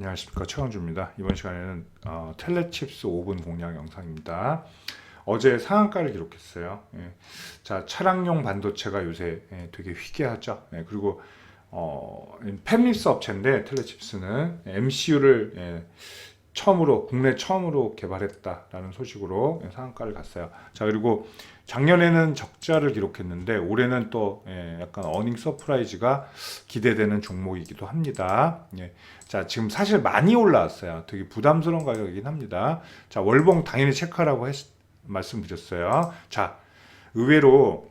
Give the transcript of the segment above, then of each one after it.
안녕하십니까 최강주입니다. 이번 시간에는 어, 텔레칩스 5분 공략 영상입니다. 어제 상한가를 기록했어요. 예. 자 차량용 반도체가 요새 예, 되게 희귀하죠. 예, 그리고 어, 팹립스 업체인데 텔레칩스는 MCU를 예, 처음으로 국내 처음으로 개발했다라는 소식으로 예, 상한가를 갔어요. 자 그리고 작년에는 적자를 기록했는데 올해는 또 예, 약간 어닝 서프라이즈가 기대되는 종목이기도 합니다. 예. 자 지금 사실 많이 올라왔어요. 되게 부담스러운 가격이긴 합니다. 자 월봉 당연히 체크하라고 했, 말씀드렸어요. 자 의외로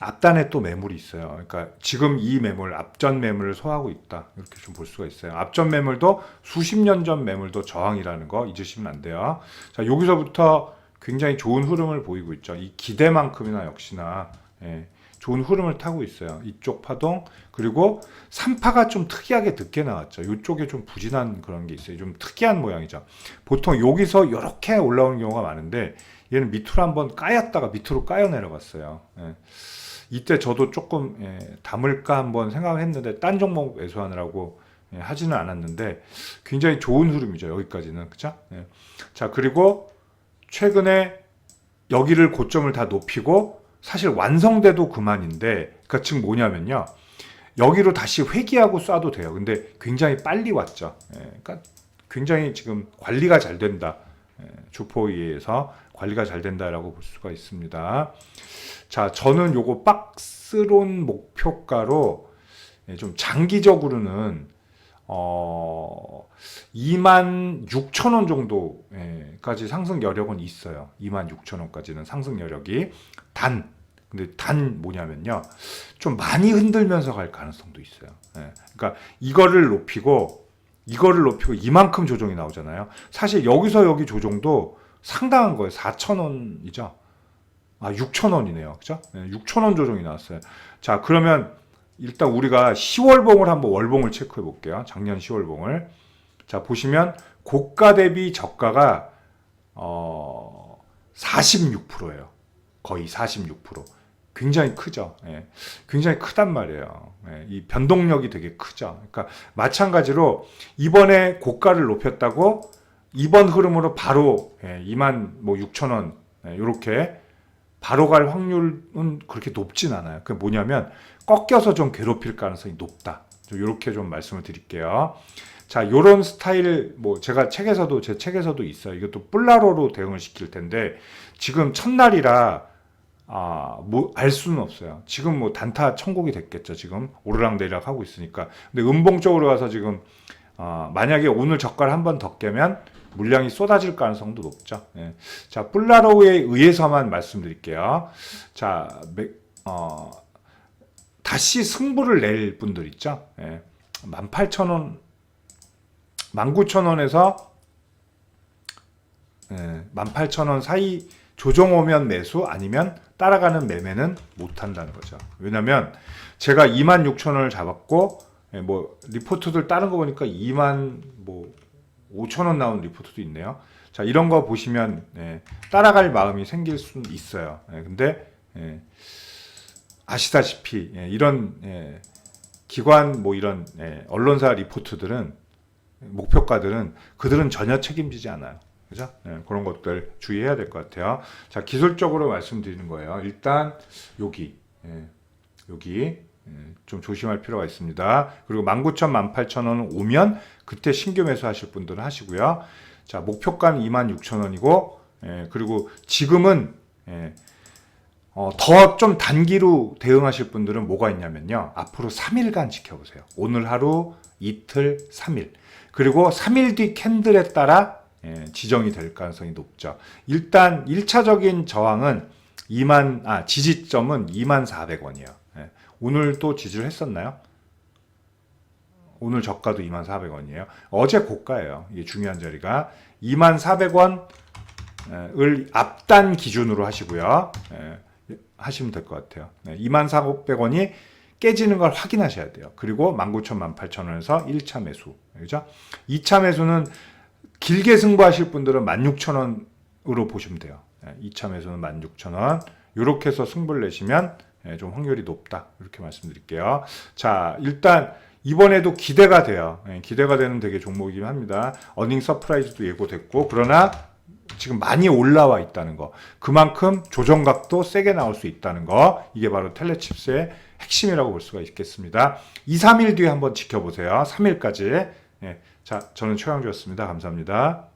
앞단에 또 매물이 있어요. 그러니까 지금 이 매물, 앞전 매물을 소화하고 있다. 이렇게 좀 볼 수가 있어요. 앞전 매물도 수십 년 전 매물도 저항이라는 거 잊으시면 안 돼요. 자, 여기서부터 굉장히 좋은 흐름을 보이고 있죠. 이 기대만큼이나 역시나 예, 좋은 흐름을 타고 있어요. 이쪽 파동 그리고 3파가 좀 특이하게 늦게 나왔죠. 이쪽에 좀 부진한 그런 게 있어요. 좀 특이한 모양이죠. 보통 여기서 이렇게 올라오는 경우가 많은데 얘는 밑으로 한번 까였다가 밑으로 까여 내려갔어요. 예. 이때 저도 조금 예, 담을까 한번 생각을 했는데 딴 종목 매수하느라고 예, 하지는 않았는데 굉장히 좋은 흐름이죠 여기까지는 그죠? 예. 자 그리고 최근에 여기를 고점을 다 높이고 사실 완성돼도 그만인데 그러니까 뭐냐면요 여기로 다시 회귀하고 쏴도 돼요 근데 굉장히 빨리 왔죠 예, 그러니까 굉장히 지금 관리가 잘 된다 예, 주포에 의해서 관리가 잘 된다라고 볼 수가 있습니다. 자, 저는 요거 박스론 목표가로 예, 좀 장기적으로는 어 2만 6천 원 정도까지 상승 여력은 있어요. 2만 6천 원까지는 상승 여력이 단 근데 단 뭐냐면요. 좀 많이 흔들면서 갈 가능성도 있어요. 예, 그러니까 이거를 높이고 이거를 높이고 이만큼 조정이 나오잖아요. 사실 여기서 여기 조정도 상당한 거예요. 4천 원이죠. 아, 6천 원이네요. 그죠? 네, 6천 원 조정이 나왔어요. 자, 그러면 일단 우리가 10월봉을 한번 월봉을 체크해 볼게요. 작년 10월봉을. 자, 보시면 고가 대비 저가가 어 46%예요. 거의 46%. 굉장히 크죠. 예. 굉장히 크단 말이에요. 예. 이 변동력이 되게 크죠. 그러니까 마찬가지로 이번에 고가를 높였다고 이번 흐름으로 바로 예, 2만 뭐 6천 원 이렇게 바로 갈 확률은 그렇게 높진 않아요. 그게 뭐냐면 꺾여서 좀 괴롭힐 가능성이 높다. 이렇게 좀 말씀을 드릴게요. 자, 요런 스타일 뭐 제가 책에서도 제 책에서도 있어요. 이것도 뿔라로로 대응을 시킬 텐데 지금 첫날이라 아, 뭐 알 수는 없어요. 지금 뭐 단타 천국이 됐겠죠. 지금 오르락내리락 하고 있으니까. 근데 음봉적으로 가서 지금 아, 만약에 오늘 저가를 한 번 더 깨면 물량이 쏟아질 가능성도 높죠. 예. 자, 뿔라로에 의해서만 말씀드릴게요. 자, 매, 어, 다시 승부를 낼 분들 있죠. 예. 18,000원, 19,000원에서 예, 18,000원 사이 조정 오면 매수 아니면 따라가는 매매는 못 한다는 거죠. 왜냐면 제가 26,000원을 잡았고 예, 뭐 리포트들 다른 거 보니까 2만 뭐 5천 원 나온 리포트도 있네요. 자 이런 거 보시면 예, 따라갈 마음이 생길 수 있어요. 예, 근데 예, 아시다시피 예, 이런 예, 기관 뭐 이런 예, 언론사 리포트들은 목표가들은 그들은 전혀 책임지지 않아요. 그죠? 예, 그런 것들 주의해야 될 것 같아요. 자 기술적으로 말씀드리는 거예요. 일단 여기 예, 여기 예, 좀 조심할 필요가 있습니다. 그리고 19,000, 18,000원 오면 그때 신규 매수하실 분들은 하시고요. 자, 목표가는 26,000원이고 예, 그리고 지금은 예, 어, 더 좀 단기로 대응하실 분들은 뭐가 있냐면요. 앞으로 3일간 지켜보세요. 오늘 하루, 이틀, 3일. 그리고 3일 뒤 캔들에 따라 예, 지정이 될 가능성이 높죠. 일단 1차적인 저항은 2만 아 지지점은 2만 400원이에요. 예, 오늘 또 지지를 했었나요? 오늘 저가도 2만 400원이에요. 어제 고가예요. 이게 중요한 자리가 2만 400원을 앞단 기준으로 하시고요. 예, 하시면 될 것 같아요. 네, 2만 400원이 깨지는 걸 확인하셔야 돼요. 그리고 19,000, 18,000원에서 1차 매수. 그죠? 2차 매수는 길게 승부하실 분들은 16,000원으로 보시면 돼요. 2차 매수는 16,000원. 이렇게 해서 승부를 내시면 예, 좀 확률이 높다. 이렇게 말씀드릴게요. 자, 일단 이번에도 기대가 돼요. 예, 기대가 되는 되게 종목이긴 합니다. 어닝 서프라이즈도 예고됐고 그러나 지금 많이 올라와 있다는 거. 그만큼 조정각도 세게 나올 수 있다는 거. 이게 바로 텔레칩스의 핵심이라고 볼 수가 있겠습니다. 2, 3일 뒤에 한번 지켜보세요. 3일까지. 예, 자, 저는 최강주였습니다. 감사합니다.